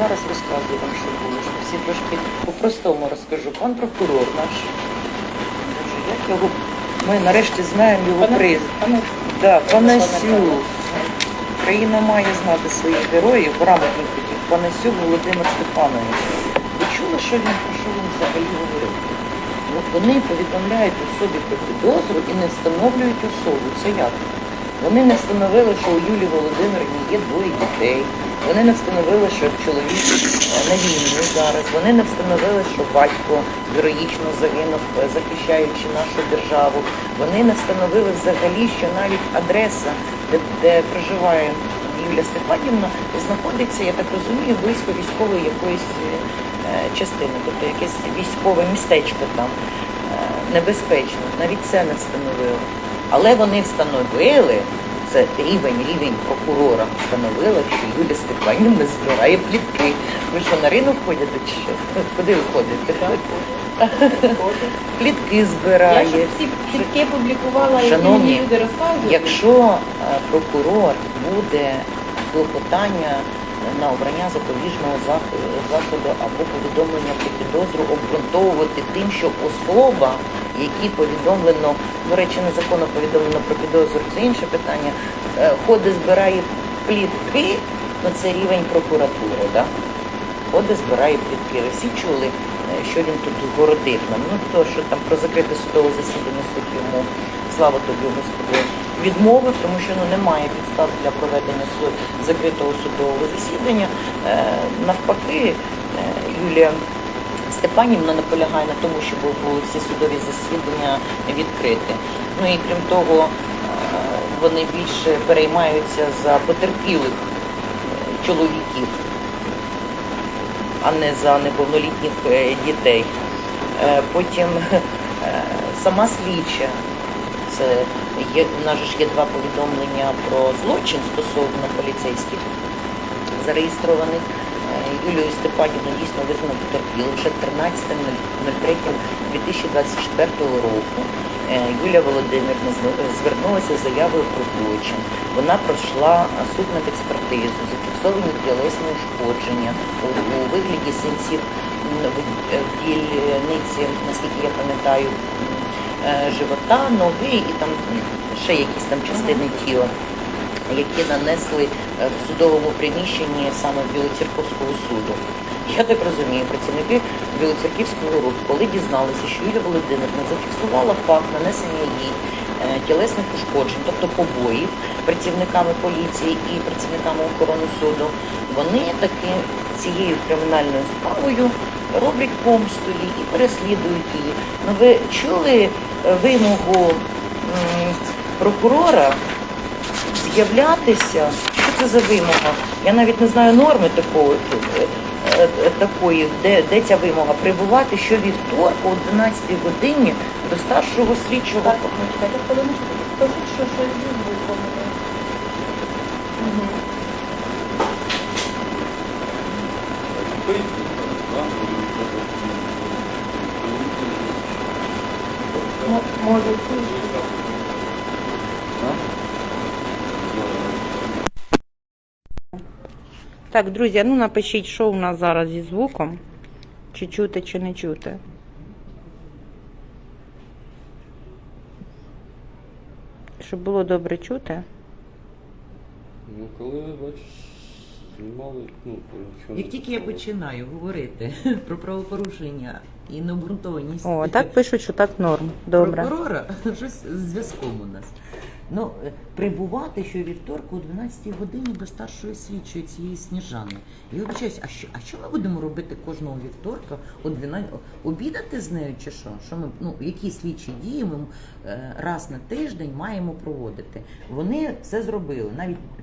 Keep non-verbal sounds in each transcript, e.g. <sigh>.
Зараз розказую вам, що було, що всі трошки по-простому розкажу. Пан прокурор наш, як його, ми нарешті знаємо його приз. Да, Панасюк. Україна має знати своїх героїв, грамотних таких. Панасюк Володимир Степанович. Ви чули, що він про що він взагалі говорив? Вони повідомляють особі про підозру і не встановлюють особу. Це як? Вони не встановили, що у Юлії Володимирівні є двоє дітей. Вони не встановили, що чоловік е, на війні зараз. Вони не встановили, що батько героїчно загинув, е, захищаючи нашу державу. Вони не встановили взагалі, що навіть адреса, де, де проживає Юлія Степанівна, знаходиться, я так розумію, близько військової якоїсь е, частини, тобто якесь військове містечко там небезпечно. Навіть це не встановили. Але вони встановили, це рівень, рівень прокурора встановила, що Юлія Степанівна збирає плітки. Ви що на ринок ходите чи що? Куди ви ходите? Плітки Я збирає. щоб всі плітки публікувала, Шановні, мені люди розказують. Якщо е, прокурор буде клопотання на обрання запобіжного зах- заходу або повідомлення про підозру обґрунтовувати тим, що особа, якій повідомлено, до речі, незаконно повідомлено про підозру, це інше питання, е, ходить, збирає плітки, ну це рівень прокуратури, да? ходить, збирає плітки. Ви всі чули, е, що він тут городив нам. Ну то, що там про закрите судове засідання суд йому, слава тобі, Господи, відмовив, тому що ну немає підстав для проведення суд закритого судового засідання. Е, навпаки, Юлія Степанівна наполягає на тому, щоб були всі судові засідання відкриті. Ну і крім того, е, вони більше переймаються за потерпілих е, чоловіків а не за неповнолітніх е, дітей. Потім сама слідча. Це є, у нас ж є два повідомлення про злочин стосовно поліцейських зареєстрованих. Е, Юлію Степанівну дійсно визнано потерпілим ще 13.03.2024 року. Е, Юлія Володимирівна звернулася з заявою про злочин. Вона пройшла судмедекспертизу, зафіксовані тілесні ушкодження у, у вигляді синців в, е, дільниці, наскільки я пам'ятаю, е, живота, ноги і там ще якісь там частини тіла, які нанесли е, в судовому приміщенні саме Білоцерковського суду. Я так розумію, працівники Білоцерківського руху, коли дізналися, що Юлія Володимирівна зафіксувала факт нанесення їй е, тілесних ушкоджень, тобто побоїв працівниками поліції і працівниками охорони суду, вони таки цією кримінальною справою роблять помсту їй і переслідують її. Ну ви чули е, вимогу прокурора з'являтися? Що це за вимога? Я навіть не знаю норми такої, е, е, е, такої де, де ця вимога прибувати щовівторку о 12 годині до старшого слідчого. Ну, що Може, Так, друзі, ну напишіть, що у нас зараз зі звуком. Чи чути, чи не чути. Щоб було добре чути. Ну, коли бачиш, знімали, ну, якщо Як тільки я починаю говорити <laughs> про правопорушення і необґрунтованість О, так пишуть, що так норм. Добре. прокурора, <laughs> щось з зв'язком у нас. Ну, прибувати прибувати щовівторку о 12 годині до старшої слідчої цієї сніжани. Я обчаюсь, а що, а що ми будемо робити кожного вівторка о 12? Обідати з нею чи що? Що ми, ну, які слідчі дії ми е, раз на тиждень маємо проводити? Вони все зробили. Навіть е,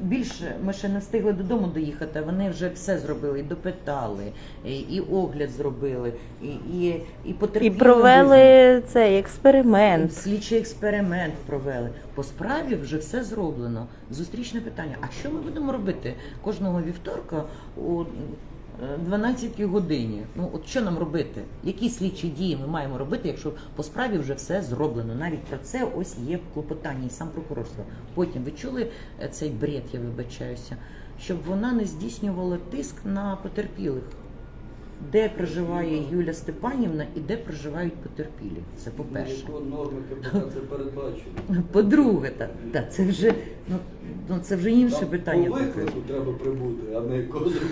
більше ми ще не встигли додому доїхати, а вони вже все зробили, і допитали, і, і огляд зробили, і, і, і І потерпіли. провели цей експеримент. Слідчий експеримент провели. По справі вже все зроблено. Зустрічне питання. А що ми будемо робити кожного вівторка 12 годині? Ну от що нам робити? Які слідчі дії ми маємо робити, якщо по справі вже все зроблено? Навіть про це ось є в клопотанні, і сам прокурор сказав. Потім ви чули е, цей бред, я вибачаюся. щоб вона не здійснювала тиск на потерпілих. Де проживає Юля Степанівна і де проживають потерпілі. Це по-перше. Ну, норми це передбачено. <laughs> По-друге, та, та це вже ну, ну це вже інше Там питання. По виклику треба прибути, а не кожен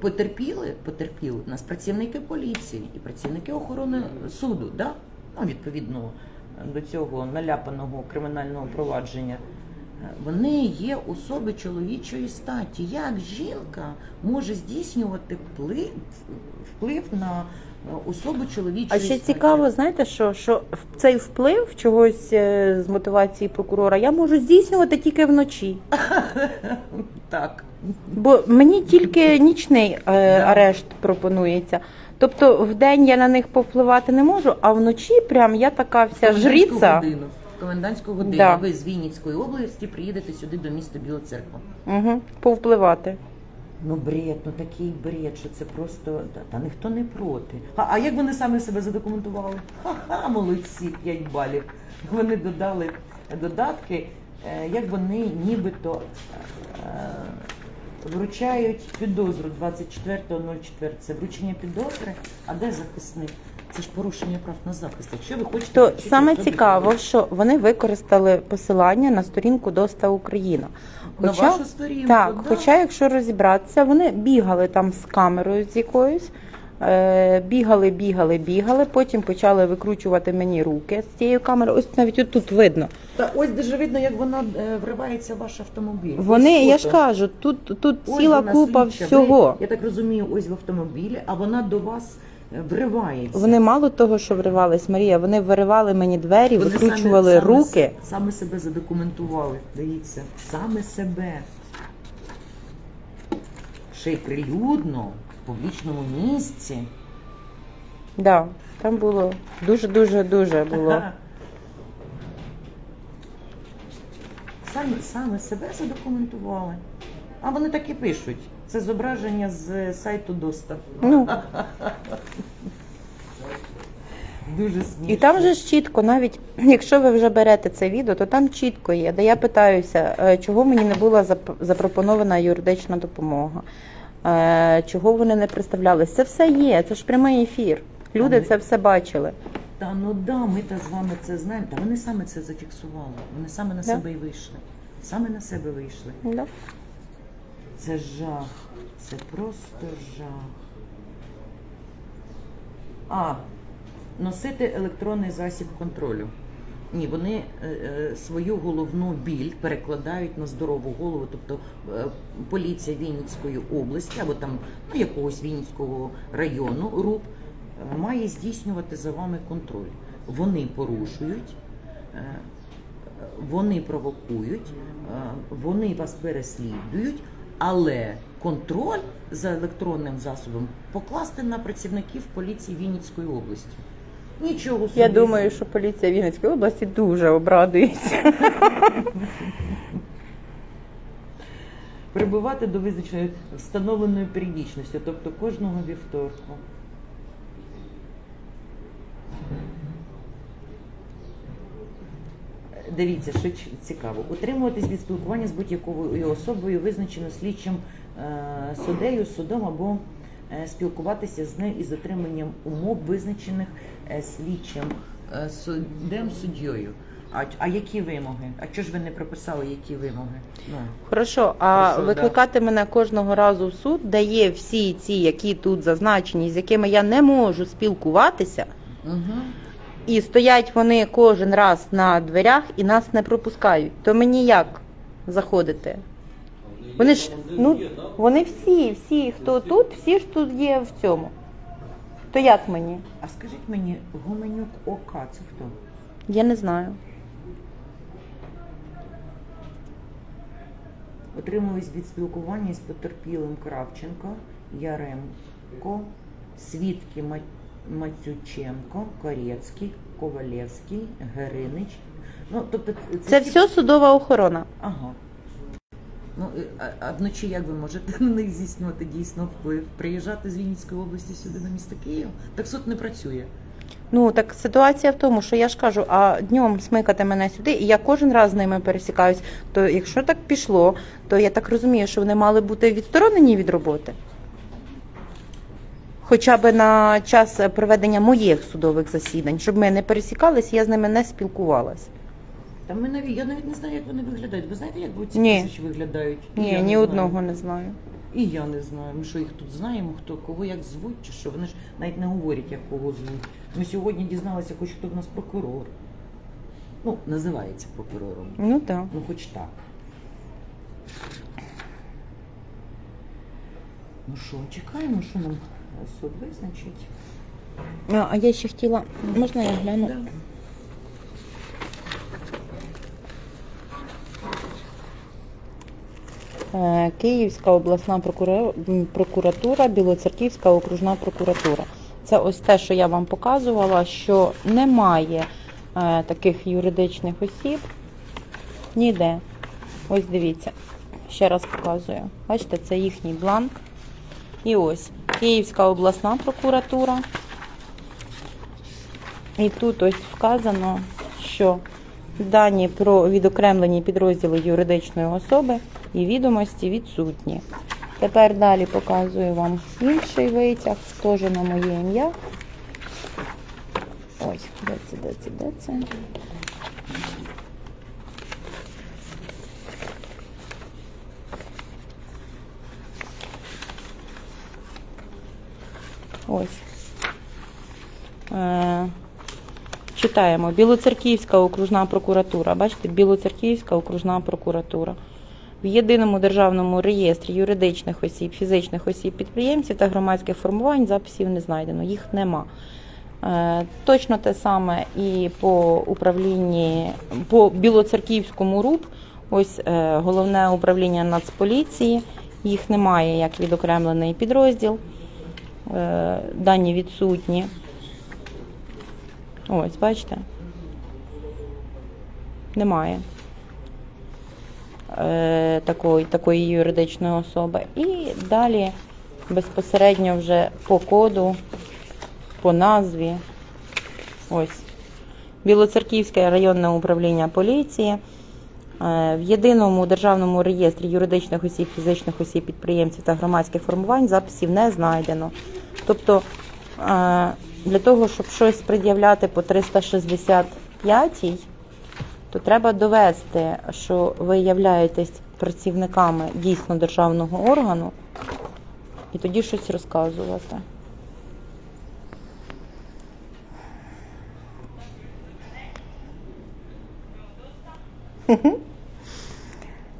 Потерпіли, потерпіли у нас працівники поліції і працівники охорони суду, да? ну, відповідно до цього наляпаного кримінального провадження. Е, Вони є особи чоловічої статі. Як жінка може здійснювати вплив, на е, особу чоловічої А статі? ще цікаво, знаєте, що, що цей вплив чогось е, з мотивації прокурора я можу здійснювати тільки вночі. <laughs> Так. Бо мені тільки нічний е, арешт пропонується. Тобто в день я на них повпливати не можу, а вночі прям я така вся жріця. годину. Комендантську годину Да. ви з Вінницької області приїдете сюди до міста Біла Церква. Угу, повпливати. Ну бред, ну такий бред, що це просто та, та ніхто не проти. А, а як вони саме себе задокументували? Ха-ха, молодці, 5 балів. Вони додали додатки, е, як вони нібито е, вручають підозру 24.04. Це вручення підозри. А де захисник? Це ж порушення прав на захист. Якщо ви хочете То саме особі цікаво, що вони використали посилання на сторінку Доста Україна. на вашу сторінку. Так, да. хоча, якщо розібратися, вони бігали там з камерою з якоюсь, е, бігали, бігали, бігали, потім почали викручувати мені руки з цією камерою. Ось навіть отут видно. Та ось дуже видно, як вона е, вривається в ваш автомобіль. Вони, Ось я ж фото. кажу, тут, тут Ось ціла вона купа слідча. всього. Ви, я так розумію, ось в автомобілі, а вона до вас вривається. Вони мало того, що вривались, Марія, вони виривали мені двері, Вони викручували саме, саме руки. Саме себе задокументували. Дивіться, саме себе. Ще й прилюдно, в публічному місці. Да, там було дуже, дуже, дуже було. <laughs> Саме, саме себе задокументували. А вони так і пишуть. Це зображення з сайту Доста. Ну <laughs> Дуже смішно. і там же ж чітко, навіть <clears throat> якщо ви вже берете це відео, то там чітко є, де я питаюся, е, чого мені не була запропонована юридична допомога, е, чого вони не представлялись. Це все є, це ж прямий ефір. Люди це все бачили. Та ну да, ми та з вами це знаємо. Та вони саме це зафіксували. Вони саме на Да. себе і вийшли. Саме на себе вийшли. Да. Це жах. Це просто жах. А, носити електронний засіб контролю. Ні, вони е, е, свою головну біль перекладають на здорову голову, тобто е, поліція Вінницької області або там ну, якогось Вінницького району РУП має здійснювати за вами контроль. Вони порушують, вони провокують, вони вас переслідують, але контроль за електронним засобом покласти на працівників поліції Вінницької області. Нічого собі. Я думаю, що поліція Вінницької області дуже обрадується. прибувати до визначеної встановленої періодичності, тобто кожного вівторку. Дивіться, що цікаво. Утримуватись від спілкування з будь-якою особою, визначено слідчим е, суддею, судом або спілкуватися з нею із дотриманням умов, визначених е, слідчим е, суддем суддєю. А, а які вимоги? А чого ж ви не прописали, які вимоги? Ну. Хорошо, а Хорошо, викликати мене кожного разу в суд, де є всі ці, які тут зазначені, з якими я не можу спілкуватися, Угу. і стоять вони кожен раз на дверях і нас не пропускають. То мені як заходити? Вони ж ну вони всі, всі, хто тут, всі ж тут є в цьому. То як мені? А скажіть мені, Гуменюк ОК це хто? Я не знаю. Отримуюсь від спілкування з потерпілим Кравченко, Яремко, свідки Ма- Мацюченко, Корецький, Ковалевський, Геринич. Ну, тобто Це всі- все судова охорона. Ага. Ну, а, а вночі як ви можете <laughs> них здійснювати дійсно вплив? Приїжджати з Вінницької області сюди на місто Київ? Так суд не працює. Ну так ситуація в тому, що я ж кажу, а днем смикати мене сюди, і я кожен раз з ними пересікаюсь. То якщо так пішло, то я так розумію, що вони мали бути відсторонені від роботи. Хоча б на час проведення моїх судових засідань, щоб ми не пересікались, я з ними не спілкувалась. Та ми навіть я навіть не знаю, як вони виглядають. Ви знаєте, як ці Ні. тисячі виглядають? Ні, я ні одного не знаю. І я не знаю. Ми що їх тут знаємо, хто кого як звуть, чи що. Вони ж навіть не говорять, як кого звуть. Ми сьогодні дізналися, хоч хто в нас прокурор. Ну, називається прокурором. Ну так. Ну, хоч так. Ну що, чекаємо, що нам суд визначить. А, а я ще хотіла, можна я гляну? Да. Київська обласна прокуратура, Білоцерківська окружна прокуратура. Це ось те, що я вам показувала, що немає е, таких юридичних осіб ніде. Ось дивіться, ще раз показую. Бачите, це їхній бланк. І ось Київська обласна прокуратура. І тут ось вказано, що дані про відокремлені підрозділи юридичної особи і відомості відсутні. Тепер далі показую вам інший витяг, теж на моє ім'я. Ой, де це, де це, де це? Ось. Е, Читаємо. Білоцерківська окружна прокуратура. Бачите, Білоцерківська окружна прокуратура. В єдиному державному реєстрі юридичних осіб, фізичних осіб, підприємців та громадських формувань записів не знайдено, їх нема. Е, Точно те саме і по управлінні, по Білоцерківському РУП, ось е, головне управління Нацполіції, їх немає як відокремлений підрозділ, Е, дані відсутні. Ось, бачите? Немає такої, такої юридичної особи. І далі безпосередньо вже по коду, по назві. Ось. Білоцерківське районне управління поліції. Е, В єдиному державному реєстрі юридичних осіб, фізичних осіб, підприємців та громадських формувань записів не знайдено. Тобто е, для того, щоб щось пред'являти по 365, то треба довести, що ви являєтесь працівниками дійсно державного органу, і тоді щось розказувати.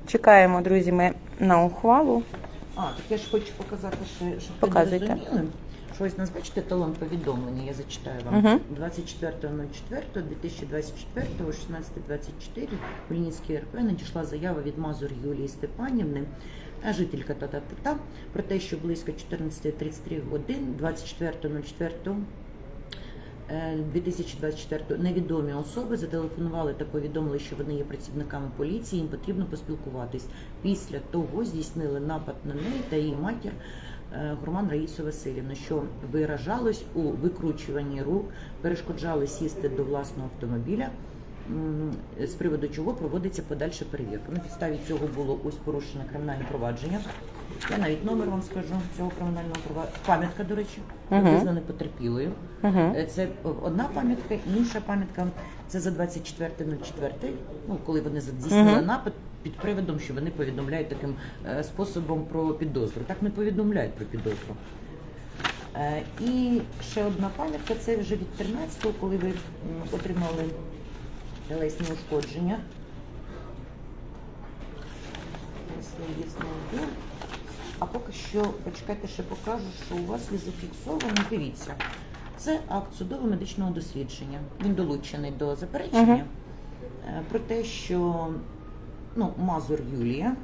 Чекаємо, друзі, ми на ухвалу. А, так я ж хочу показати, що, ви Показуйте. Розуміли. Нас бачите талон повідомлення, я зачитаю вам. Мгм. 24.04.2024 о 16.24 в Лінівській РП надійшла заява від Мазур Юлії Степанівни, а жителька та та про те, що близько 14.33 годин 24.04 е, 2024 невідомі особи зателефонували та повідомили, що вони є працівниками поліції. Їм потрібно поспілкуватись. Після того здійснили напад на неї та її матір е, Гурман Раїсу Васильівну, що виражалось у викручуванні рук, перешкоджали сісти до власного автомобіля. З приводу чого проводиться подальша перевірка. На підставі цього було ось порушене кримінальне провадження. Я навіть номер вам скажу цього кримінального провадження. Пам'ятка, до речі, визнана потерпілою. Угу. Е, Це одна пам'ятка, інша пам'ятка це за 24.04, ну коли вони здійснили Мгм. напад під приводом, що вони повідомляють таким е, способом про підозру. Так не повідомляють про підозру. Е, І ще одна пам'ятка це вже від 13-го, коли ви отримали телесні ушкодження. А поки що, почекайте, ще покажу, що у вас є зафіксовано. Дивіться, це акт судово-медичного дослідження. Він долучений до заперечення Мгм. е, про те, що ну, Мазур Юлія.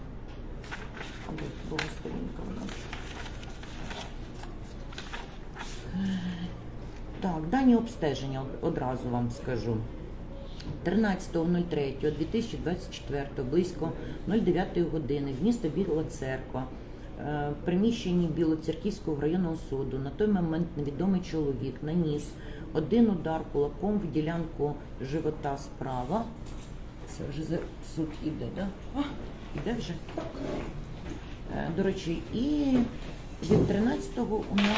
Або друга сторінка у нас. Так, дані обстеження одразу вам скажу. 13.03.2024 близько 09 години в місто Біла Церква е, приміщенні Білоцерківського районного суду на той момент невідомий чоловік наніс один удар кулаком в ділянку живота справа. Це вже за- суд іде, да? А, іде вже. Е, До речі, і від 13-го у нас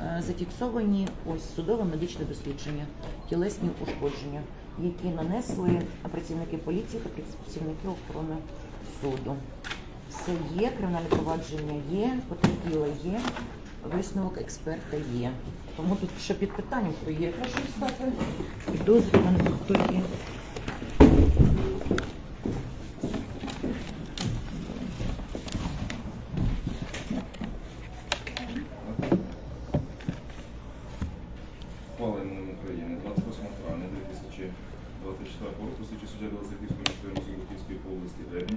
е, зафіксовані ось судове медичне дослідження, тілесні ушкодження, які нанесли працівники поліції та працівники охорони суду. Все є, кримінальне провадження є, потерпіла є, висновок експерта є. Тому тут ще під питанням, хто є. Прошу стати. Підозрюваний, хто є. Ухвала імені України 28 травня 2024 року слідчий суддя Білоцерківської міської суду Київської області Дерні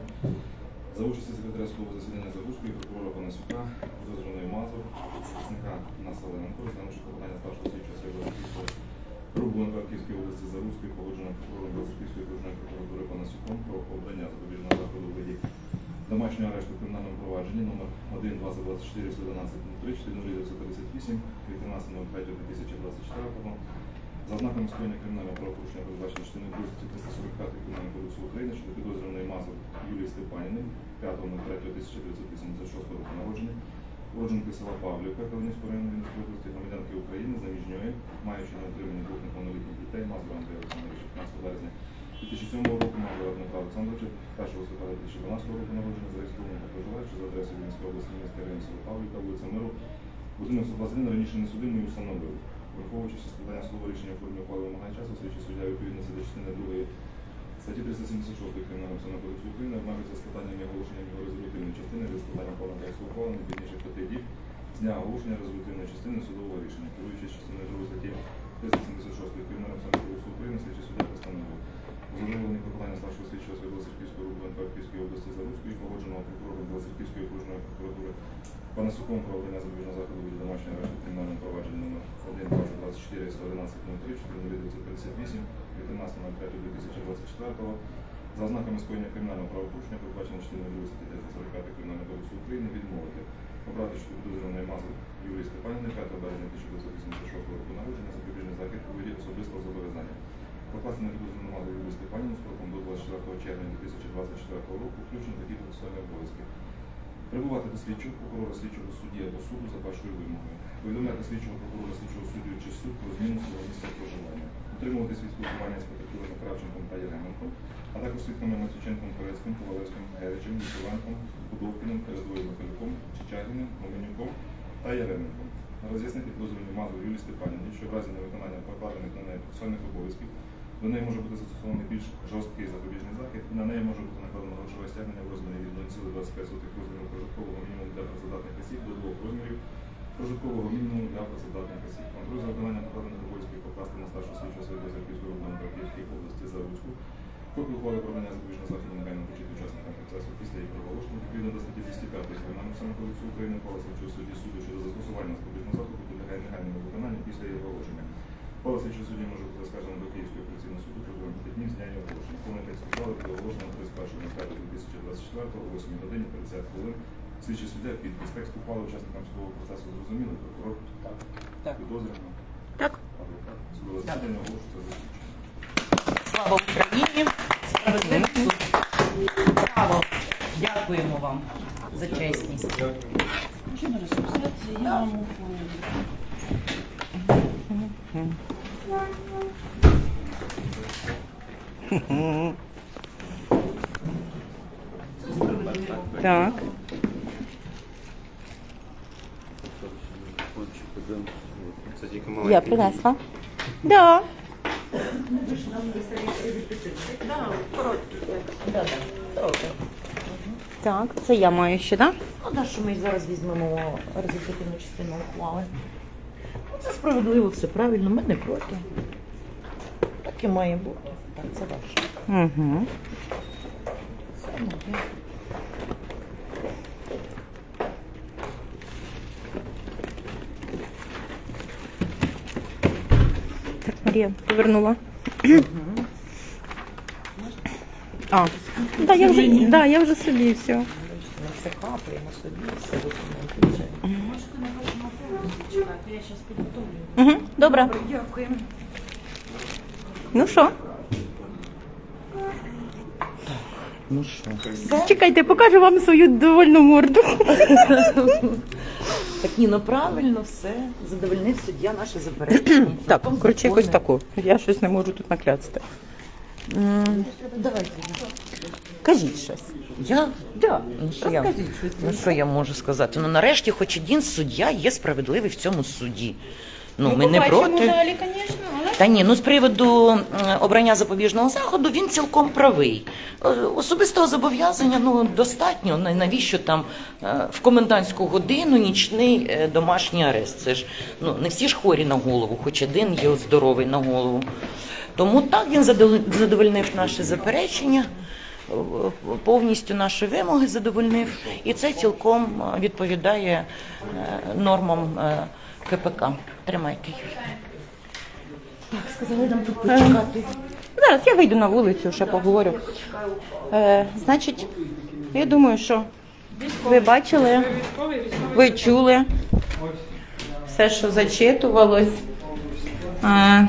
за участі секретаря судового засідання Загрузької прокурора Панасюка, підозрюваної Мазур, захисника Населенко, розглянувши клопотання старшого слідчого суддя Білоцерківського Рубленка Київської області Загрузької, погоджено прокурором Білоцерківської окружної прокуратури про обрання запобіжного заходу у виді домашнього арешту кримінальному провадженні номер 1 2024 111 03 4958 від 13.03.2024 за знаком скоєння кримінального правопорушення передбачено частиною 2 345 Кримінального кодексу України щодо підозрюваної Мазур Юлії Степанівни 5.03.1936 року народження, уродженки села Павлівка Калинівського району Вінницької області, громадянки України, заміжньої, маючи на утриманні двох неповнолітніх дітей, Мазур Андрія Олександровича 15 березня 2007 року Мазур Дмитра Олександровича 1 листопада 2012 року народження, зареєстрованого та проживаючи за адресою Вінницької області, район села Павлівка, вулиця Миру, Будинок 121 раніше не судимий установив. Враховуючи складання слова рішення у формі ухвали вимагає часу, слідчий суддя відповідності до частини 2 статті 376 Кримінального процесуального кодексу України обмежується складанням і оголошенням його резолютивної частини від складання ухвали тексту ухвали не пізніше п'яти діб з дня оголошення резолютивної частини судового рішення. Керуючись частиною 2 статті 376 Кримінального процесуального кодексу України, слідчий суддя постановив Задоволені клопотання старшого слідчого з Білоцерківської РУБНП Київської області Заруцької, погодженого прокурором Білоцерківської окружної прокуратури. Панасюком про обрання запобіжного заходу від домашнього арешту в кримінальному провадженні номер 1 2024 111 03 40958 від 13.05.2024 за ознаками скоєння кримінального правопорушення, передбаченого частиною 2 статті 345 Кримінального кодексу України, відмовити. Обрати щодо підозрюваної мази Юлії Степанівни 5 березня 1986 року народження запобіжний захід у виді особистого зобов'язання. На підозрювану мазу Юлію Степанівну строком до 24 червня 2024 року включені такі процесуальні обов'язки. Прибувати до слідчого прокурора слідчого судді або суду за вашою вимогою. Повідомляти слідчого прокурора слідчого суддю чи суд про зміну свого місця проживання. Утримуватись від спілкування з потерпілими Кравченком та Яременком, а також свідками Мацюченком, Корецьким, Ковалевським, Геричем, Ніколенком, Будовкіним, Передвою Михайлюком, Чичагіним, Моменюком та Яременком. Роз'яснити підозрювану мазу Юлії Степанівні, що в разі невиконання покладених на неї процесуальних обов'язків до неї може бути застосований більш жорсткий запобіжний захід, на неї може бути накладено грошове стягнення в розмірі від 0,25 розміру прожиткового мінімуму для працездатних осіб до двох розмірів прожиткового мінімуму для працездатних осіб. Контроль за виконанням покладених обов'язків покласти на старшу слідчу свою Київської області Київської області за Руську. Копію ухвали про обрання запобіжного заходу негайно вручити учасникам процесу після її проголошення відповідно до статті 205 Кримінального кодексу України ухвала слідчого судді суду щодо застосування запобіжного заходу підлягає негайному виконанню після її оголошення. Слідчого судді може бути скажена до Київського операційного суду протягом 5 днів з дня її оголошення. Повний текст ухвали буде оголошено 31.05.2024 о 8 годині 50 хвилин. Слідчий суддя підпис текст ухвали учасникам судового процесу зрозуміли, прокурор Так. підозрюваний. Так. Адвокат. Судове засідання оголошується за закінченим. Слава Україні! Справедливий суд! Браво! Дякуємо вам за чесність. Так. Це тільки Я маленький. принесла. Да. Да, да. Так, це я маю ще, так? Ну, да, що ми зараз візьмемо результативну частину ухвали. Справедливо, все правильно, ми не проти. Так і має бути. Так, це ваше. Угу. Це моє. Так, Марія повернула. А, да, я вже, да, я вже собі все. все хапаємо собі, все документи вже. Чекати, я зараз підготовлю. Угу, добре. Дякуємо. Ну що? Ну що? Чекайте, покажу вам свою довольну морду. Так ні, ну правильно все. Задовольнив суддя наше заперечення. <clears throat> Так, коротше, якось таку. Я щось не можу тут накляцати. Давайте. Кажіть щось. Я? Да. Ну що я, Розкажіть щось. ну, що я можу сказати? Ну нарешті хоч один суддя є справедливий в цьому суді. Ну, ми не побачимо проти. далі, звісно, але Та ні, ну з приводу обрання запобіжного заходу він цілком правий. Е, Особистого зобов'язання ну достатньо. На- Навіщо там е, в комендантську годину нічний е, домашній арест? Це ж ну не всі ж хворі на голову, хоч один є здоровий на голову. Тому так він задовол- задовольнив наше заперечення. Повністю наші вимоги задовольнив, і це цілком е, відповідає е, нормам е, КПК. Тримайте. Так, сказали нам тут почекати. зараз я вийду на вулицю, ще поговорю. Е, значить, я думаю, що ви бачили, ви чули все, що зачитувалось. Е,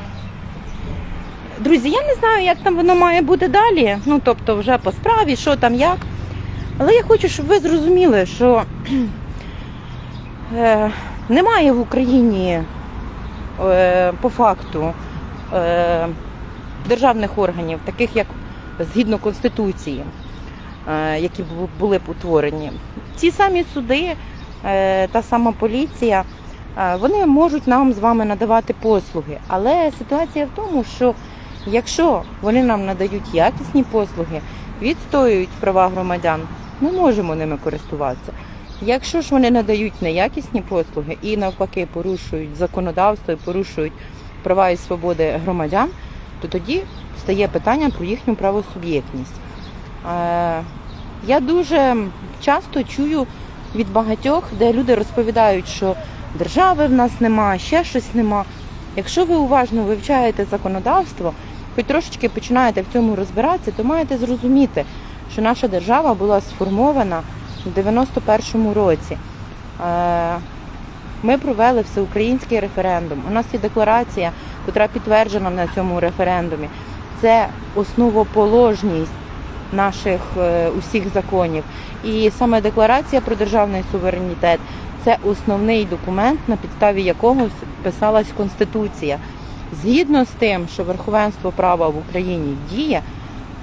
друзі, я не знаю, як там воно має бути далі. Ну, тобто, вже по справі, що там, як. Але я хочу, щоб ви зрозуміли, що е, немає в Україні е, по факту е, державних органів, таких як згідно Конституції, е, які були б утворені. Ці самі суди, е, та сама поліція, е, вони можуть нам з вами надавати послуги. Але ситуація в тому, що якщо вони нам надають якісні послуги, відстоюють права громадян, ми можемо ними користуватися. Якщо ж вони надають неякісні послуги і навпаки порушують законодавство і порушують права і свободи громадян, то тоді стає питання про їхню правосуб'єктність. Е, Я дуже часто чую від багатьох, де люди розповідають, що держави в нас нема, ще щось нема. Якщо ви уважно вивчаєте законодавство, хоч трошечки починаєте в цьому розбиратися, то маєте зрозуміти, що наша держава була сформована в 91-му році. Е, Ми провели всеукраїнський референдум. У нас є декларація, яка підтверджена на цьому референдумі. Це основоположність наших е, усіх законів. І саме декларація про державний суверенітет це основний документ, на підставі якого писалась Конституція. Згідно з тим, що верховенство права в Україні діє,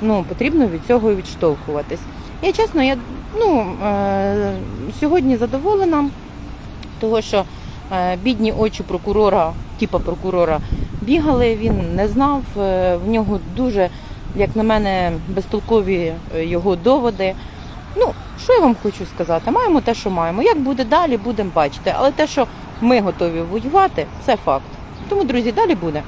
ну потрібно від цього і відштовхуватись. Я чесно, я ну, е, сьогодні задоволена, того що е, бідні очі прокурора, типа прокурора, бігали, він не знав. е, в нього дуже, як на мене, безтолкові е, його доводи. Ну, що я вам хочу сказати? Маємо те, що маємо. Як буде далі, будемо бачити. Але те, що ми готові воювати, це факт. Тому, друзі, далі буде.